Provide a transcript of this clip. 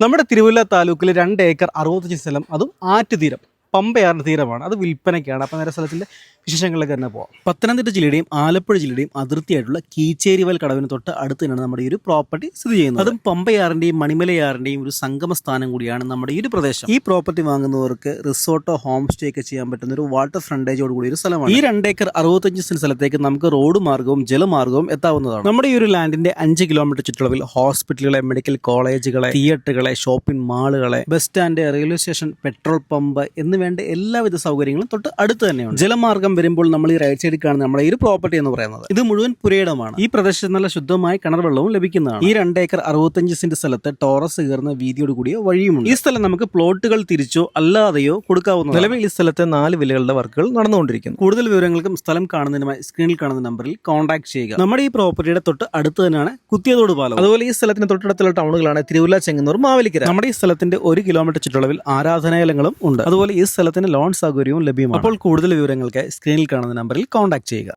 നമ്മുടെ തിരുവല്ല താലൂക്കിൽ രണ്ട് ഏക്കർ അറുപത്തഞ്ച് സ്ഥലം അതും ആറ്റുതീരം. പമ്പയാറിന്റെ തീരമാണ്. അത് വിൽപ്പനയ്ക്കാണ്. അപ്പം നേരെ സ്ഥലത്തിന്റെ വിശേഷങ്ങളിലേക്ക് തന്നെ പോവാം. പത്തനംതിട്ട ജില്ലയുടെയും ആലപ്പുഴ ജില്ലയുടെയും അതിർത്തിയായിട്ടുള്ള കീച്ചേരിവൽ കടവിന് തൊട്ട് അടുത്ത് തന്നെയാണ് നമ്മുടെ ഈ ഒരു പ്രോപ്പർട്ടി സ്ഥിതി ചെയ്യുന്നത്. അതും പമ്പയാറിന്റെയും മണിമലയാറിന്റെയും ഒരു സംഗമ സ്ഥാനം കൂടിയാണ് നമ്മുടെ ഈ ഒരു പ്രദേശം. ഈ പ്രോപ്പർട്ടി വാങ്ങുന്നവർക്ക് റിസോർട്ടോ ഹോം സ്റ്റേ ഒക്കെ ചെയ്യാൻ പറ്റുന്ന ഒരു വാട്ടർ ഫ്രണ്ടേജോട് കൂടി ഒരു സ്ഥലമാണ്. ഈ രണ്ടേക്കർ അറുപത്തഞ്ച് സെന്റ് സ്ഥലത്തേക്ക് നമുക്ക് റോഡ് മാർഗവും ജലമാർഗവും എത്താവുന്നതാണ്. നമ്മുടെ ഈ ഒരു ലാൻഡിന്റെ അഞ്ച് കിലോമീറ്റർ ചുറ്റളവിൽ ഹോസ്പിറ്റലുകളെ മെഡിക്കൽ കോളേജുകളെ തിയേറ്ററുകളെ shopping മാളുകളെ bus stand railway station petrol pump എന്നുവേണ്ട എല്ലാവിധ സൗകര്യങ്ങളും തൊട്ട് അടുത്ത് തന്നെയാണ് ജലമാർഗം വരുമ്പോൾ നമ്മൾ ഈ റൈറ്റ് സൈഡിൽ കാണുന്ന നമ്മുടെ ഒരു പ്രോപ്പർട്ടി എന്ന് പറയുന്നത്. ഇത് മുഴുവൻ പുരയിടമാണ്. ഈ പ്രദേശത്ത് നല്ല ശുദ്ധമായ കിണർ വെള്ളവും ലഭിക്കുന്നതാണ്. ഈ രണ്ട് ഏക്കർ അറുപത്തഞ്ച് സെന്റ് സ്ഥലത്ത് ടോറസ് കയറുന്ന വീതിയോട് കൂടിയ വഴിയുമുണ്ട്. ഈ സ്ഥലം നമുക്ക് പ്ലോട്ടുകൾ തിരിച്ചോ അല്ലാതെയോ കൊടുക്കാവുന്ന നിലവിൽ ഈ സ്ഥലത്തെ നാല് വിലകളുടെ വർക്കുകൾ നടന്നുകൊണ്ടിരിക്കുന്നു. കൂടുതൽ വിവരങ്ങൾക്കും സ്ഥലം കാണുന്നതിനുമായി സ്ക്രീനിൽ കാണുന്ന നമ്പറിൽ കോൺടാക്ട് ചെയ്യുക. നമ്മുടെ ഈ പ്രോപ്പർട്ടിയുടെ തൊട്ട് അടുത്ത് തന്നെയാണ് കുത്തിയതോട് പാലം അതുപോലെ ഈ സ്ഥലത്തിന്റെ തൊട്ടടുത്തുള്ള ടൗണുകളാണ് തിരുവല്ല ചെങ്ങന്നൂർ മാവലിക്കര. നമ്മുടെ ഈ സ്ഥലത്തിന്റെ ഒരു കിലോമീറ്റർ ചുറ്റളവിൽ ആരാധനാലയങ്ങളും ഉണ്ട്. അതുപോലെ ഈ സ്ഥലത്തിന് ലോൺ സൗകര്യവും ലഭ്യമാണ്. അപ്പോൾ കൂടുതൽ വിവരങ്ങൾക്ക് സ്ക്രീനിൽ കാണുന്ന നമ്പറിൽ കോൺടാക്ട് ചെയ്യുക.